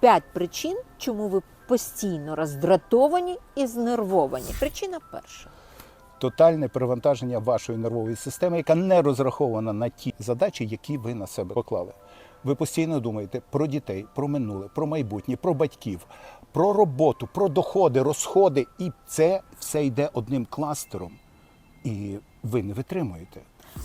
П'ять причин, чому ви постійно роздратовані і знервовані. Причина перша. Тотальне перевантаження вашої нервової системи, яка не розрахована на ті задачі, які ви на себе поклали. Ви постійно думаєте про дітей, про минуле, про майбутнє, про батьків, про роботу, про доходи, розходи, і це все йде одним кластером. І ви не витримуєте.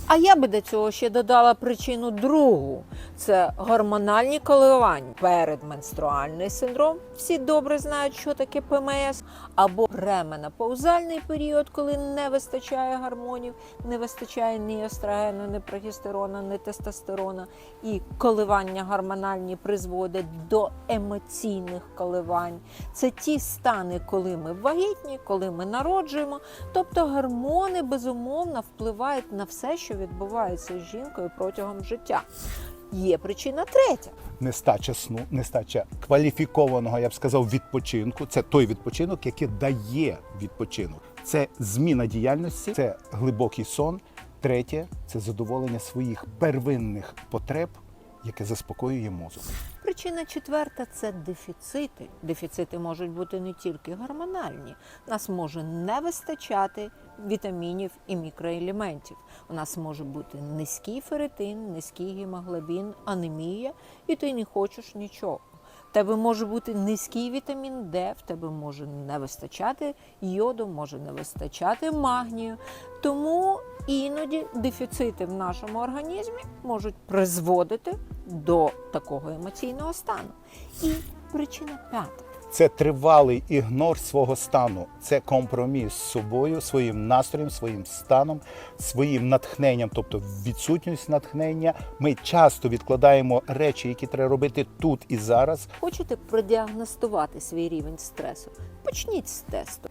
А я би до цього ще додала причину другу: це гормональні коливання. Передменструальний синдром. Всі добре знають, що таке ПМС, або пременопаузальний період, коли не вистачає гормонів, не вистачає ні естрогену, ні прогестерону, ні тестостерона. І коливання гормональні призводять до емоційних коливань. Це ті стани, коли ми вагітні, коли ми народжуємо. Тобто гормони безумовно впливають на що відбувається з жінкою протягом життя. Є причина третя. Нестача сну, нестача кваліфікованого, я б сказав, відпочинку. Це той відпочинок, який дає відпочинок. Це зміна діяльності, це глибокий сон. Третє це задоволення своїх первинних потреб, яке заспокоює мозок. Причина четверта це дефіцити. Дефіцити можуть бути не тільки гормональні. Нас може не вистачати вітамінів і мікроелементів. У нас може бути низький ферритин, низький гемоглобін, анемія, і ти не хочеш нічого. В тебе може бути низький вітамін Д, в тебе може не вистачати йоду, може не вистачати магнію. Тому іноді дефіцити в нашому організмі можуть призводити до такого емоційного стану. І причина п'ята. Це тривалий ігнор свого стану, це компроміс з собою, своїм настроєм, своїм станом, своїм натхненням, тобто відсутність натхнення. Ми часто відкладаємо речі, які треба робити тут і зараз. Хочете продіагностувати свій рівень стресу? Почніть з тесту.